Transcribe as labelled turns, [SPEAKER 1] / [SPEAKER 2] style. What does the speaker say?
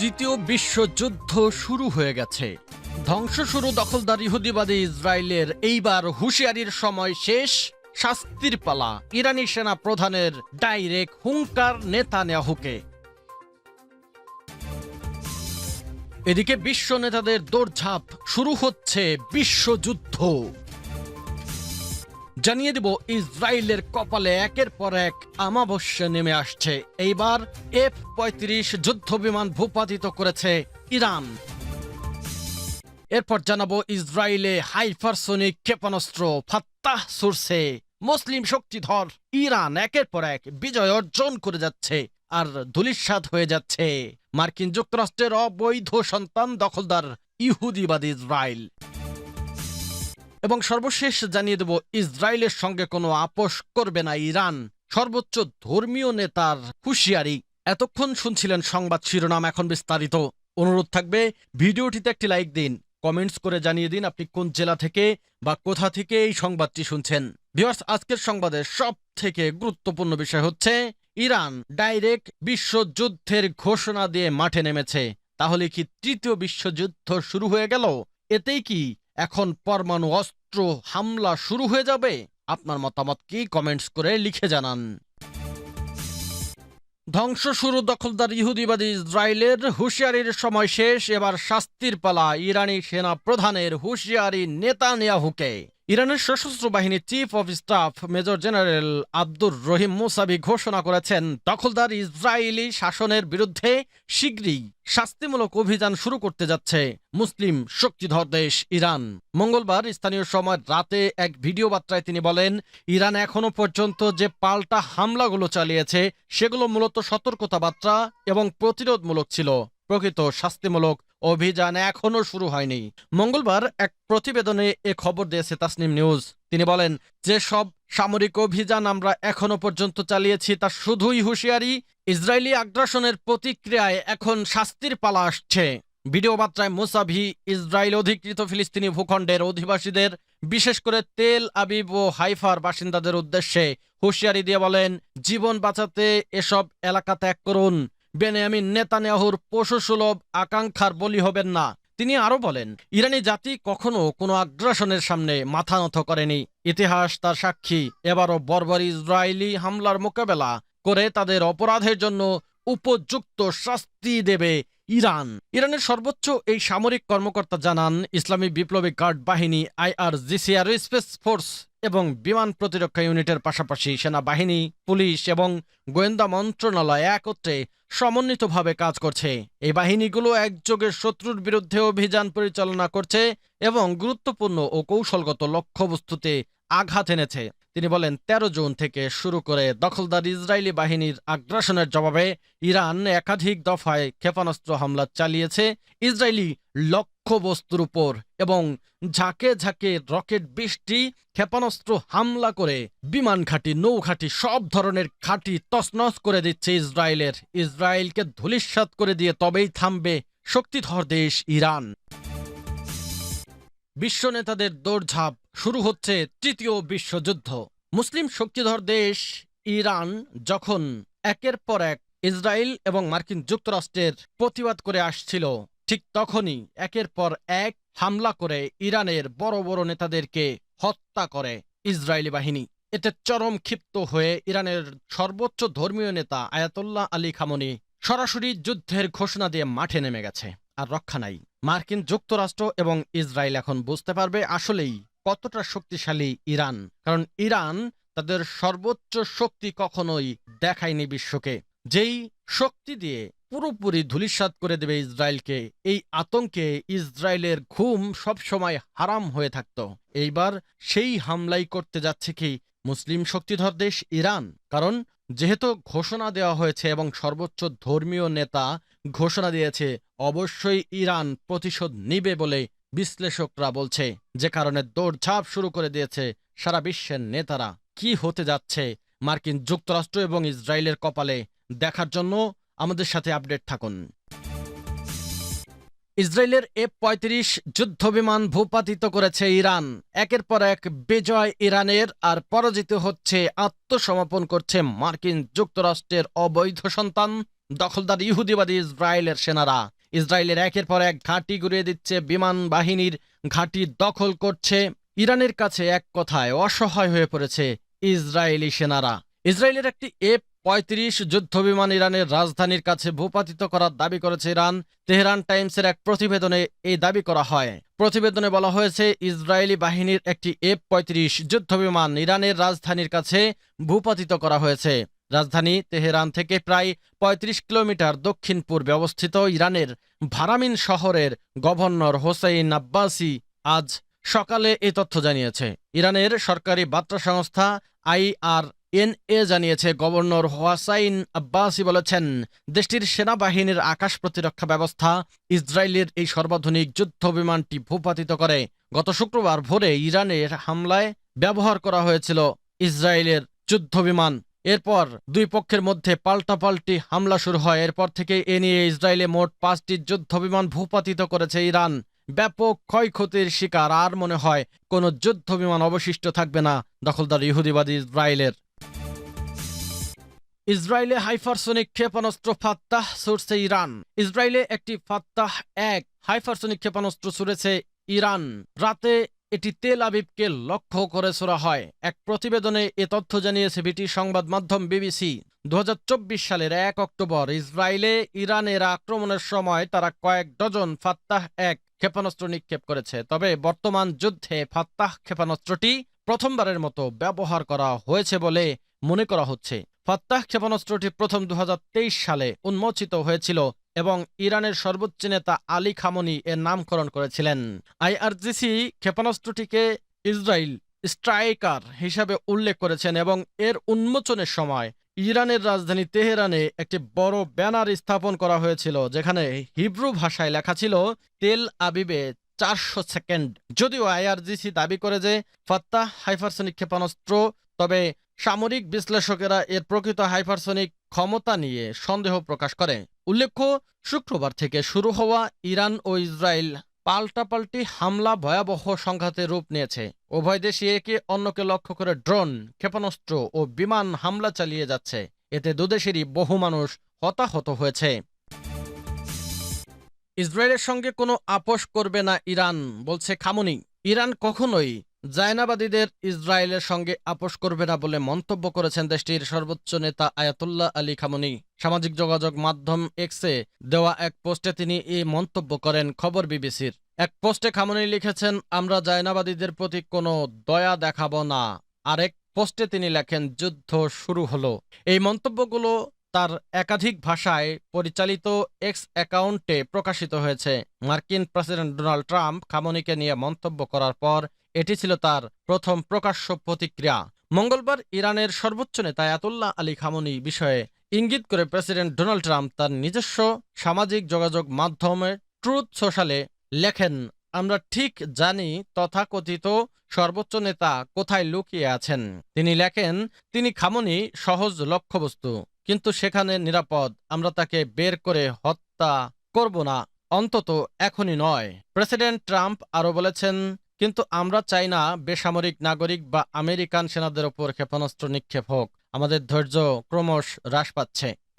[SPEAKER 1] তৃতীয় বিশ্বযুদ্ধ শুরু হয়ে গেছে। ধ্বংস শুরু দখলদার ইহুদিবাদী ইসরায়েলের এইবার হুঁশিয়ারির সময় শেষ, শাস্তির পালা, ইরানি সেনা প্রধানের ডাইরেক্ট হুঙ্কার নেতা নেতানিয়াহুকে। এদিকে বিশ্ব নেতাদের দৌড়ঝাঁপ শুরু হচ্ছে বিশ্বযুদ্ধ জানিয়ে দেব, ইসরায়েলের কপালে একের পর এক আমাবস্যা নেমে আসছে। এইবার এফ পঁয়ত্রিশ যুদ্ধ বিমান ভূপাতিত করেছে ইরান। এরপর জানাব, ইসরায়েলে হাইপারসোনিক ক্ষেপণাস্ত্র ফাত্তাহ সুরসে মুসলিম শক্তিধর ইরান একের পর এক বিজয় অর্জন করে যাচ্ছে আর ধুলিস্বাদ হয়ে যাচ্ছে। মার্কিন যুক্তরাষ্ট্রের অবৈধ সন্তান দখলদার ইহুদিবাদী ইসরায়েল। এবং সর্বশেষ জানিয়ে দেব, ইসরায়েলের সঙ্গে কোনো আপোষ করবে না ইরান। সর্বোচ্চ ধর্মীয় নেতার হুঁশিয়ারি। এতক্ষণ শুনছিলেন সংবাদ শিরোনাম, এখন বিস্তারিত। অনুরোধ থাকবে, ভিডিওটিতে একটি লাইক দিন, কমেন্টস করে জানিয়ে দিন আপনি কোন জেলা থেকে বা কোথা থেকে এই সংবাদটি শুনছেন। ভিউয়ার্স, আজকের সংবাদের সব থেকে গুরুত্বপূর্ণ বিষয় হচ্ছে, ইরান ডাইরেক্ট বিশ্বযুদ্ধের ঘোষণা দিয়ে মাঠে নেমেছে। তাহলে কি তৃতীয় বিশ্বযুদ্ধ শুরু হয়ে গেল? এতেই কি এখন পরমাণু অস্ত্র হামলা শুরু হয়ে যাবে। আপনার মতামত কি? কমেন্টস করে লিখে জানান। ধ্বংস শুরু, দখলদার ইহুদিবাদী ইসরায়েলের হুঁশিয়ারির সময় শেষ। এবার শাস্তির পালা, ইরানি সেনা প্রধানের হুঁশিয়ারি নেতানিয়াহুকে। ইরানের সশস্ত্র বাহিনীর chief of staff major general Abdur Rahim Mousavi ঘোষণা করেছেন, দখলদার ইসরায়েলি শাসনের বিরুদ্ধে শীঘ্রই শাস্তিমূলক অভিযান শুরু করতে যাচ্ছে মুসলিম শক্তিধর দেশ ইরান। মঙ্গলবার স্থানীয় সময় রাতে এক ভিডিও বার্তায় তিনি বলেন, ইরান এখনও পর্যন্ত যে পাল্টা হামলাগুলো চালিয়েছে, সেগুলো মূলত সতর্কতা বার্তা এবং প্রতিরোধমূলক ছিল। প্রকৃত শাস্তিমূলক অভিযান এখনও শুরু হয়নি। মঙ্গলবার এক প্রতিবেদনে এ খবর দিয়েছে তাসনিম নিউজ। তিনি বলেন যে সব সামরিক অভিযান আমরা এখনও পর্যন্ত চালিয়েছি, তা শুধুই হুঁশিয়ারি। ইসরায়েলি আগ্রাসনের প্রতিক্রিয়ায় এখন শাস্তির পালা আসছে। ভিডিও বার্তায় মুসাভি ইসরায়েল অধিকৃত ফিলিস্তিনি ভূখণ্ডের অধিবাসীদের, বিশেষ করে তেল আবিব ও হাইফার বাসিন্দাদের উদ্দেশ্যে হুঁশিয়ারি দিয়ে বলেন, জীবন বাঁচাতে এসব এলাকা ত্যাগ করুন। বেনিয়ামিন নেতানিয়াহুর পশুসুলভ আকাঙ্ক্ষার বলি হবেন না। তিনি আরও বলেন, ইরানি জাতি কখনো কোনো আগ্রাসনের সামনে মাথা নত করেনি। ইতিহাস তার সাক্ষী। এবারও বর্বর ইসরায়েলি হামলার মোকাবেলা করে তাদের অপরাধের জন্য উপযুক্ত শাস্তি দেবে ইরান। ইরানের সর্বোচ্চ এই সামরিক কর্মকর্তা জানান, ইসলামী বিপ্লবী গার্ড বাহিনী আইআরজিসি স্পেস ফোর্স এবং বিমান প্রতিরক্ষা ইউনিটের পাশাপাশি সেনাবাহিনী, পুলিশ এবং গোয়েন্দা মন্ত্রণালয় একত্রে সমন্বিতভাবে কাজ করছে। এই বাহিনীগুলো একযোগে শত্রুর বিরুদ্ধে অভিযান পরিচালনা করছে এবং গুরুত্বপূর্ণ ও কৌশলগত লক্ষ্যবস্তুতে আঘাত এনেছে। তিনি বলেন ১৩ জুন থেকে শুরু করে দখলদার ইসরায়েলি বাহিনীর আগ্রাসনের জবাবে ইরান একাধিক দফায় ক্ষেপণাস্ত্র হামলা চালিয়েছে। ইসরায়েলি লক্ষ্যবস্তুর উপর এবং ঝাঁকে ঝাঁকে রকেট বৃষ্টি ক্ষেপণাস্ত্র হামলা করে বিমান ঘাঁটি, নৌঘাঁটি, সব ধরনের ঘাঁটি তছনছ করে দিচ্ছে ইসরায়েলের। ইসরায়েলকে ধূলিসাৎ করে দিয়ে তবেই থামবে শক্তিধর দেশ ইরান। বিশ্ব নেতাদের দৌড়ঝাঁপ, শুরু হচ্ছে তৃতীয় বিশ্বযুদ্ধ। মুসলিম শক্তিধর দেশ ইরান যখন একের পর এক ইসরায়েল এবং মার্কিন যুক্তরাষ্ট্রের প্রতিবাদ করে আসছিল ঠিক তখনই একের পর এক হামলা করে ইরানের বড় বড় নেতাদেরকে হত্যা করে ইসরায়েলি বাহিনী। এতে চরম ক্ষিপ্ত হয়ে ইরানের সর্বোচ্চ ধর্মীয় নেতা আয়াতুল্লাহ আলী খামনি সরাসরি যুদ্ধের ঘোষণা দিয়ে মাঠে নেমে গেছে। আর রক্ষা নাই। মার্কিন যুক্তরাষ্ট্র এবং ইসরায়েল এখন বুঝতে পারবে আসলেই কতটা শক্তিশালী ইরান। কারণ ইরান তাদের সর্বোচ্চ শক্তি কখনোই দেখায়নি বিশ্বকে। যেই শক্তি দিয়ে পুরোপুরি ধূলিসাৎ করে দেবে ইসরায়েলকে। এই আতঙ্কে ইসরায়েলের ঘুম সবসময় হারাম হয়ে থাকত। এইবার সেই হামলাই করতে যাচ্ছে কি মুসলিম শক্তিধর দেশ ইরান? কারণ যেহেতু ঘোষণা দেওয়া হয়েছে এবং সর্বোচ্চ ধর্মীয় নেতা ঘোষণা দিয়েছে, অবশ্যই ইরান প্রতিশোধ নিবে বলে বিশ্লেষকরা বলছে। যে কারণে দৌড়ঝাঁপ শুরু করে দিয়েছে সারা বিশ্বের নেতারা। কি হতে যাচ্ছে মার্কিন যুক্তরাষ্ট্র এবং ইসরায়েলের কপালে দেখার জন্য আমাদের সাথে আপডেট থাকুন। ইসরায়েলের এফ পঁয়ত্রিশ যুদ্ধবিমান ভূপাতিত করেছে ইরান। একের পর এক বিজয় ইরানের আর পরাজিত হচ্ছে, আত্মসমর্পণ করছে মার্কিন যুক্তরাষ্ট্রের অবৈধ সন্তান, দখলদার ইহুদিবাদী ইসরায়েলের সেনারা। ইসরায়েলের একের পর এক ঘাঁটি গুড়িয়ে দিচ্ছে বিমান বাহিনীর, ঘাঁটি দখল করছে ইরানের কাছে এক কথায় অসহায় হয়ে পড়েছে ইসরায়েলি সেনারা। ইসরায়েলের একটি এফ পঁয়ত্রিশ যুদ্ধবিমান ইরানের রাজধানীর কাছে ভূপাতিত করার দাবি করেছে ইরান। তেহরান টাইমসের এক প্রতিবেদনে এই দাবি করা হয়। প্রতিবেদনে বলা হয়েছে, ইসরায়েলি বাহিনীর একটি এফ পঁয়ত্রিশ যুদ্ধবিমান ইরানের রাজধানীর কাছে ভূপাতিত করা হয়েছে। রাজধানী তেহরান থেকে প্রায় ৩৫ কিলোমিটার দক্ষিণ পূর্বে অবস্থিত ইরানের ভারামিন শহরের গভর্নর হোসেইন আব্বাসি আজ সকালে এই তথ্য জানিয়েছে। ইরানের সরকারি বার্তা সংস্থা আইআর এনএ জানিয়েছে গভর্নর হোয়াসাইন আব্বাসি বলেছেন, দেশটির সেনাবাহিনীর আকাশ প্রতিরক্ষা ব্যবস্থা ইসরায়েলের এই সর্বাধুনিক যুদ্ধ বিমানটি ভূপাতিত করে। গত শুক্রবার ভোরে ইরানের হামলায় ব্যবহার করা হয়েছিল ইসরায়েলের যুদ্ধ বিমান। এরপর দুই পক্ষের মধ্যে পাল্টাপাল্টি হামলা শুরু হয়। এরপর থেকে এ নিয়ে ইসরায়েলে মোট পাঁচটি যুদ্ধ বিমান ভূপাতিত করেছে ইরান। ব্যাপক ক্ষয়ক্ষতির শিকার আর মনে হয় কোনো যুদ্ধ বিমান অবশিষ্ট থাকবে না। দখলদার ইহুদিবাদী ইসরায়েলের ইসরায়েলে হাইফারসোনিক ক্ষেপণাস্ত্র ফাত্তাহ ছুড়ছে ইরান। ইসরায়েলে একটি ফাত্তাহ এক হাইফারসোনিক ক্ষেপণাস্ত্র ছুড়েছে ইরান। রাতে এটি তেল আবিবকে লক্ষ্য করে ছোড়া হয়। এক প্রতিবেদনে এ তথ্য জানিয়েছে ব্রিটিশ সংবাদ মাধ্যম বিবিসি। দুহাজার চব্বিশ সালের এক অক্টোবর ইসরায়েলে ইরানের আক্রমণের সময় তারা কয়েক ডজন ফাত্তাহ এক ক্ষেপণাস্ত্র নিক্ষেপ করেছে। তবে বর্তমান যুদ্ধে ফাত্তাহ ক্ষেপণাস্ত্রটি প্রথমবারের মতো ব্যবহার করা হয়েছে বলে মনে করা হচ্ছে। ফাত্তাহ ক্ষেপণাস্ত্রটি প্রথম দুহাজার তেইশ সালে উন্মোচিত হয়েছিল এবং ইরানের সর্বোচ্চ নেতা আলী খামনি এর নামকরণ করেছিলেন। আইআরজিসি ক্ষেপণাস্ত্রটিকে ইসরায়েল স্ট্রাইকার হিসাবে উল্লেখ করেছেন এবং এর উন্মোচনের সময় ইরানের রাজধানী তেহরানে একটি বড় ব্যানার স্থাপন করা হয়েছিল, যেখানে হিব্রু ভাষায় লেখা ছিল, তেল আবিবে চারশো সেকেন্ড। যদিও আইআরজিসি দাবি করে যে ফাত্তাহ হাইফারসনিক ক্ষেপণাস্ত্র, তবে সামরিক বিশ্লেষকেরা এর প্রকৃত হাইপারসনিক ক্ষমতা নিয়ে সন্দেহ প্রকাশ করে উল্লেখ্য, শুক্রবার থেকে শুরু হওয়া ইরান ও ইসরায়েল পাল্টাপাল্টি হামলা ভয়াবহ সংঘাতে রূপ নিয়েছে। উভয় দেশই একে অন্যকে লক্ষ্য করে ড্রোন, ক্ষেপণাস্ত্র ও বিমান হামলা চালিয়ে যাচ্ছে। এতে দুদেশেরই বহু মানুষ হতাহত হয়েছে। ইসরায়েলের সঙ্গে কোনো আপোষ করবে না ইরান, বলছে খামুনি। ইরান কখনোই জায়নাবাদীদের ইসরায়েলের সঙ্গে আপোষ করবে না বলে মন্তব্য করেছেন দেশটির সর্বোচ্চ নেতা আয়াতুল্লাহ আলী খামনি। সামাজিক যোগাযোগ মাধ্যম এক্সে দেওয়া এক পোস্টে তিনি এই মন্তব্য করেন খবর বিবিসির। এক পোস্টে খামনি লিখেছেন, আমরা জায়নাবাদীদের প্রতি কোনো দয়া দেখাব না। আরেক পোস্টে তিনি লেখেন, যুদ্ধ শুরু হলো। এই মন্তব্যগুলো তার একাধিক ভাষায় পরিচালিত এক্স অ্যাকাউন্টে প্রকাশিত হয়েছে। মার্কিন প্রেসিডেন্ট ডোনাল্ড ট্রাম্প খামনিকে নিয়ে মন্তব্য করার পর এটি ছিল তার প্রথম প্রকাশ্য প্রতিক্রিয়া। মঙ্গলবার ইরানের সর্বোচ্চ নেতা আয়াতুল্লাহ আলী খামনি বিষয়ে ইঙ্গিত করে প্রেসিডেন্ট ডোনাল্ড ট্রাম্প তার নিজস্ব সামাজিক যোগাযোগ মাধ্যমে ট্রুথ সোশ্যালে লেখেন, আমরা ঠিক জানি তথাকথিত সর্বোচ্চ নেতা কোথায় লুকিয়ে আছেন। তিনি লেখেন, তিনি খামনি সহজ লক্ষ্যবস্তু, কিন্তু সেখানে নিরাপদ। আমরা তাকে বের করে হত্যা করব না, অন্তত এখনই নয়। প্রেসিডেন্ট ট্রাম্প আরও বলেছেন কিন্তু আমরা চাই না বেসামরিক নাগরিক বা আমেরিকান সেনাদের ওপর ক্ষেপণাস্ত্র নিক্ষেপ হোক। আমাদের ধৈর্য ক্রমশ হ্রাস পাচ্ছে।